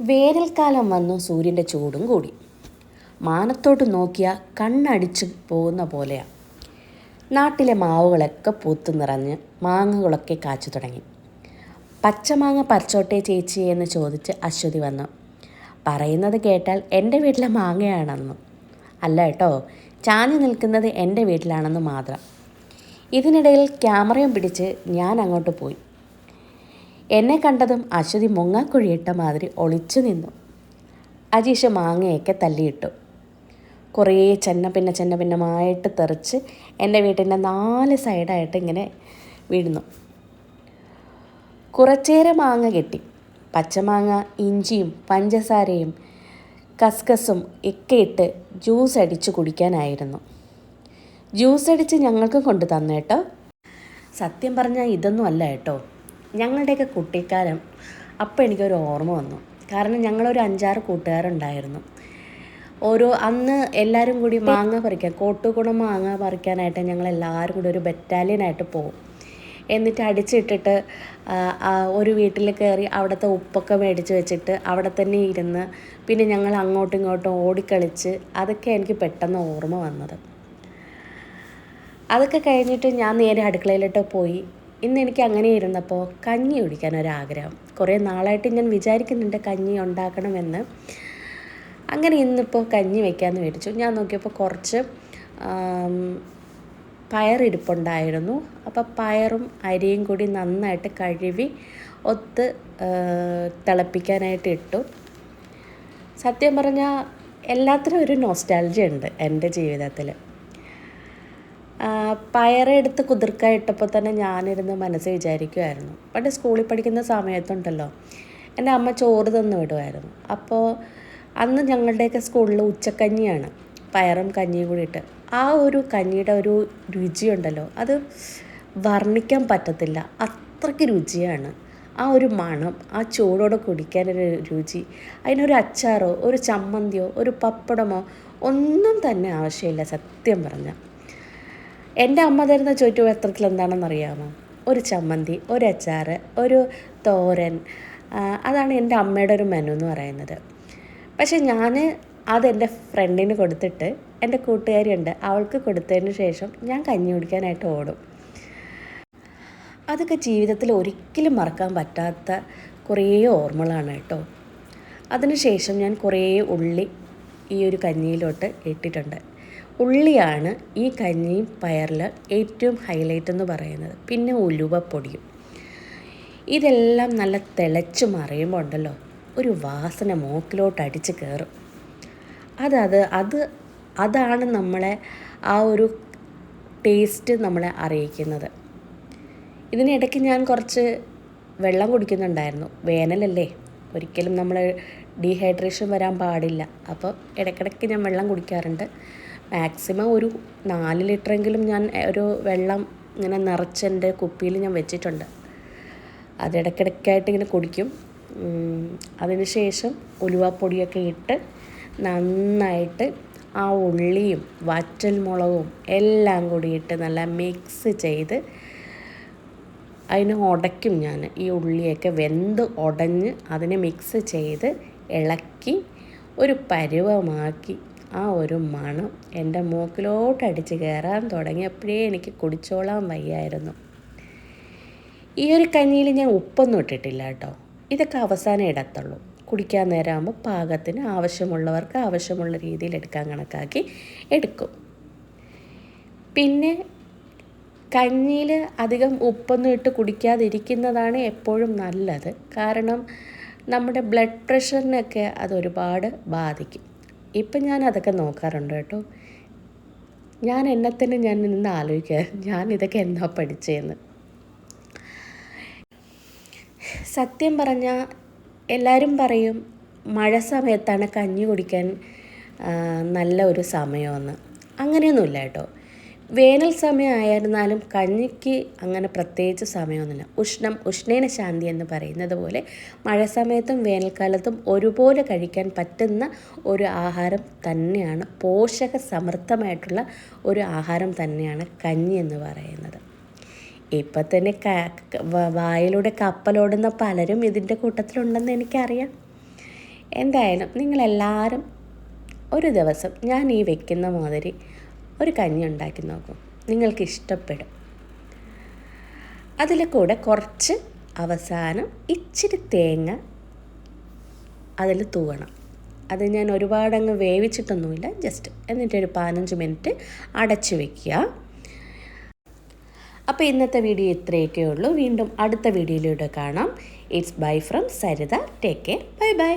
വേനൽക്കാലം വന്നു സൂര്യന്റെ ചൂടും കൂടി. മാനത്തോട്ട് നോക്കിയാൽ കണ്ണടിച്ച് പോകുന്ന പോലെയാണ് നാട്ടിലെ മാവുകളൊക്കെ പൂത്തു നിറഞ്ഞ് മാങ്ങകളൊക്കെ കാച്ചു തുടങ്ങി. പച്ചമാങ്ങ പറിച്ചോട്ടെ ചേച്ചി എന്ന് ചോദിച്ച് അശ്വതി വന്നു. പറയുന്നത് കേട്ടാൽ എന്റെ വീട്ടിലെ മാങ്ങയാണെന്ന്. അല്ല കേട്ടോ ചാഞ്ഞു നിൽക്കുന്നത് എന്റെ വീട്ടിലാണെന്ന് മാത്രം. ഇതിനിടയിൽ ക്യാമറയും പിടിച്ച് ഞാൻ അങ്ങോട്ട് പോയി. എന്നെ കണ്ടതും അശ്വതി മുങ്ങാക്കുഴിയിട്ട മാതിരി ഒളിച്ചു നിന്നു. അജീഷ് മാങ്ങയൊക്കെ തല്ലിയിട്ടു. കുറേ ചെന്ന പിന്നെ ചെന്ന ഭിന്നമായിട്ട് തെറിച്ച് എന്റെ വീട്ടിന്റെ നാല് സൈഡായിട്ട് ഇങ്ങനെ വീഴുന്നു. കുറച്ചേരെ മാങ്ങ കെട്ടി. പച്ചമാങ്ങ ഇഞ്ചിയും പഞ്ചസാരയും കസ്കസും ഒക്കെ ഇട്ട് ജ്യൂസ് അടിച്ച് കുടിക്കാനായിരുന്നു. ജ്യൂസ് അടിച്ച് ഞങ്ങൾക്ക് കൊണ്ടു തന്നേട്ടോ സത്യം പറഞ്ഞാൽ ഇതൊന്നും അല്ല കേട്ടോ. ഞങ്ങളുടെയൊക്കെ കുട്ടിക്കാലം അപ്പോൾ എനിക്കൊരു ഓർമ്മ വന്നു. കാരണം ഞങ്ങളൊരു അഞ്ചാറ് കൂട്ടുകാരുണ്ടായിരുന്നു. ഓരോ അന്ന് എല്ലാവരും കൂടി മാങ്ങ പറിക്കാൻ കോട്ടുകുണം മാങ്ങ പറിക്കാനായിട്ട് ഞങ്ങൾ എല്ലാവരും കൂടി ഒരു ബറ്റാലിയനായിട്ട് പോകും എന്നിട്ട് അടിച്ചിട്ടിട്ട് ഒരു വീട്ടിൽ കയറി അവിടുത്തെ ഉപ്പൊക്കെ മേടിച്ച് വെച്ചിട്ട് അവിടെ തന്നെ ഇരുന്ന് പിന്നെ ഞങ്ങൾ അങ്ങോട്ടും ഇങ്ങോട്ടും ഓടിക്കളിച്ച് അതൊക്കെ എനിക്ക് പെട്ടെന്ന് ഓർമ്മ വന്നത്. അതൊക്കെ കഴിഞ്ഞിട്ട് ഞാൻ നേരെ അടുക്കളയിലോട്ട് പോയി. ഇന്ന് എനിക്ക് അങ്ങനെ ഇരുന്നപ്പോൾ കഞ്ഞി കുടിക്കാൻ ഒരാഗ്രഹം. കുറേ നാളായിട്ട് ഞാൻ വിചാരിക്കുന്നുണ്ട് കഞ്ഞി ഉണ്ടാക്കണമെന്ന്. അങ്ങനെ ഇന്നിപ്പോൾ കഞ്ഞി വെക്കാമെന്ന് മേടിച്ചു. ഞാൻ നോക്കിയപ്പോൾ കുറച്ച് പയറിരിപ്പുണ്ടായിരുന്നു. അപ്പോൾ പയറും അരിയും കൂടി നന്നായിട്ട് കഴുകി ഒത്ത് തിളപ്പിക്കാനായിട്ട് ഇട്ടു. സത്യം പറഞ്ഞാൽ എല്ലാത്തിനും ഒരു നോസ്റ്റാൾജി ഉണ്ട് എന്റെ ജീവിതത്തിൽ പയറെടുത്ത് കുതിർക്കായിട്ടപ്പോൾ തന്നെ ഞാനിരുന്ന് മനസ്സ് വിചാരിക്കുമായിരുന്നു പണ്ട് സ്കൂളിൽ പഠിക്കുന്ന സമയത്തുണ്ടല്ലോ എന്റെ അമ്മ ചോറ് തന്നു വിടുമായിരുന്നു അപ്പോൾ അന്ന് ഞങ്ങളുടെയൊക്കെ സ്കൂളിൽ ഉച്ചക്കഞ്ഞിയാണ് പയറും കഞ്ഞിയും കൂടി ഇട്ട്. ആ ഒരു കഞ്ഞിയുടെ ഒരു രുചിയുണ്ടല്ലോ അത് വർണിക്കാൻ പറ്റത്തില്ല. അത്രയ്ക്ക് രുചിയാണ്. ആ ഒരു മണം ആ ചൂടോടെ കുടിക്കാനൊരു രുചി അതിനൊരു അച്ചാറോ ഒരു ചമ്മന്തിയോ ഒരു പപ്പടമോ ഒന്നും തന്നെ ആവശ്യമില്ല സത്യം പറഞ്ഞാൽ എന്റെ അമ്മ തരുന്ന ചുറ്റുപത്രത്തിൽ എന്താണെന്ന് അറിയാമോ ഒരു ചമ്മന്തി ഒരു അച്ചാർ ഒരു തോരൻ. അതാണ് എന്റെ അമ്മയുടെ ഒരു മെനു എന്ന് പറയുന്നത്. പക്ഷേ ഞാൻ അതെന്റെ ഫ്രണ്ടിന് കൊടുത്തിട്ട് എന്റെ കൂട്ടുകാരിയുണ്ട്. അവൾക്ക് കൊടുത്തതിന് ശേഷം ഞാൻ കഞ്ഞി കുടിക്കാനായിട്ട് ഓടും. അതൊക്കെ ജീവിതത്തിൽ ഒരിക്കലും മറക്കാൻ പറ്റാത്ത കുറേ ഓർമ്മകളാണ് കേട്ടോ. അതിനുശേഷം ഞാൻ കുറേ ഉള്ളി ഈ ഒരു കഞ്ഞിയിലോട്ട് ഇട്ടിട്ടുണ്ട്. ഉള്ളിയാണ് ഈ കഞ്ഞിയും പയറിൽ ഏറ്റവും ഹൈലൈറ്റ് എന്ന് പറയുന്നത്. പിന്നെ ഉലുവപ്പൊടിയും. ഇതെല്ലാം നല്ല തിളച്ച് മറിയുമ്പോൾ ഉണ്ടല്ലോ ഒരു വാസന മൂക്കിലോട്ട് അടിച്ച് കയറും അതത് അത് അതാണ് നമ്മളെ ആ ഒരു ടേസ്റ്റ് നമ്മളെ അറിയിക്കുന്നത്. ഇതിനിടയ്ക്ക് ഞാൻ കുറച്ച് വെള്ളം കുടിക്കുന്നുണ്ടായിരുന്നു. വേനലല്ലേ ഒരിക്കലും നമ്മൾ ഡീഹൈഡ്രേഷൻ വരാൻ പാടില്ല. അപ്പോൾ ഇടയ്ക്കിടയ്ക്ക് ഞാൻ വെള്ളം കുടിക്കാറുണ്ട്. മാക്സിമം ഒരു നാല് ലിറ്ററെങ്കിലും ഞാൻ ഒരു വെള്ളം ഇങ്ങനെ നിറച്ച് എന്റെ കുപ്പിയിൽ ഞാൻ വെച്ചിട്ടുണ്ട്. അത് ഇങ്ങനെ കുടിക്കും. അതിന് ശേഷം ഉലുവാപ്പൊടിയൊക്കെ ഇട്ട് നന്നായിട്ട് ആ ഉള്ളിയും വറ്റൽ മുളകും എല്ലാം കൂടി ഇട്ട് നല്ല മിക്സ് ചെയ്ത് അതിനെ ഉടയ്ക്കും ഞാൻ. ഈ ഉള്ളിയൊക്കെ വെന്ത് ഉടഞ്ഞ് അതിനെ മിക്സ് ചെയ്ത് ഇളക്കി ഒരു പരുവമാക്കി ആ ഒരു മണം എന്റെ മൂക്കിലോട്ട് അടിച്ച് കയറാൻ തുടങ്ങിയപ്പോഴേ എനിക്ക് കുടിച്ചോളാൻ വയ്യായിരുന്നു. ഈ ഒരു കഞ്ഞിയിൽ ഞാൻ ഉപ്പൊന്നും ഇട്ടിട്ടില്ല കേട്ടോ. ഇതൊക്കെ അവസാനം ഇടത്തുള്ളൂ. കുടിക്കാൻ നേരമാകുമ്പോൾ പാകത്തിന് ആവശ്യമുള്ളവർക്ക് ആവശ്യമുള്ള രീതിയിൽ എടുക്കാൻ കണക്കാക്കി എടുക്കും. പിന്നെ കഞ്ഞിയിൽ അധികം ഉപ്പൊന്നും ഇട്ട് കുടിക്കാതിരിക്കുന്നതാണ് എപ്പോഴും നല്ലത്. കാരണം നമ്മുടെ ബ്ലഡ് പ്രഷറിനൊക്കെ അതൊരുപാട് ബാധിക്കും. ഇപ്പം ഞാൻ അതൊക്കെ നോക്കാറുണ്ട് കേട്ടോ. ഞാൻ എന്നെ തന്നെ ഞാൻ നിന്ന് ആലോചിക്കുക ഞാൻ ഇതൊക്കെ എന്നാ പഠിച്ചതെന്ന് സത്യം പറഞ്ഞാൽ എല്ലാവരും പറയും മഴ സമയത്താണ് കഞ്ഞി കുടിക്കാൻ നല്ല ഒരു സമയമെന്ന്. അങ്ങനെയൊന്നുമില്ല കേട്ടോ. വേനൽ സമയമായിരുന്നാലും കഞ്ഞിക്ക് അങ്ങനെ പ്രത്യേകിച്ച് സമയമൊന്നുമില്ല. ഉഷ്ണം ഉഷ്ണേന ശാന്തി എന്ന് പറയുന്നത് പോലെ മഴ സമയത്തും വേനൽക്കാലത്തും ഒരുപോലെ കഴിക്കാൻ പറ്റുന്ന ഒരു ആഹാരം തന്നെയാണ് പോഷക സമൃദ്ധമായിട്ടുള്ള ഒരു ആഹാരം തന്നെയാണ് കഞ്ഞി എന്ന് പറയുന്നത്. ഇപ്പം തന്നെ ക- വായിലൂടെ കപ്പലോടുന്ന പലരും ഇതിന്റെ കൂട്ടത്തിലുണ്ടെന്ന് എനിക്കറിയാം. എന്തായാലും നിങ്ങളെല്ലാവരും ഒരു ദിവസം ഞാൻ ഈ വെക്കുന്ന മാതിരി ഒരു കഞ്ഞി ഉണ്ടാക്കി നോക്കും. നിങ്ങൾക്ക് ഇഷ്ടപ്പെടും. അതിൽ കൂടെ കുറച്ച് അവസാനം ഇച്ചിരി തേങ്ങ അതിൽ തൂവണം. അത് ഞാൻ ഒരുപാടങ്ങ് വേവിച്ചിട്ടൊന്നുമില്ല. ജസ്റ്റ് എന്നിട്ടൊരു പതിനഞ്ച് മിനിറ്റ് അടച്ചു വയ്ക്കുക അപ്പോൾ ഇന്നത്തെ വീഡിയോ ഇത്രയൊക്കെ ഉള്ളൂ. വീണ്ടും അടുത്ത വീഡിയോയിലൂടെ കാണാം. It's bye from Saritha. Take care bye bye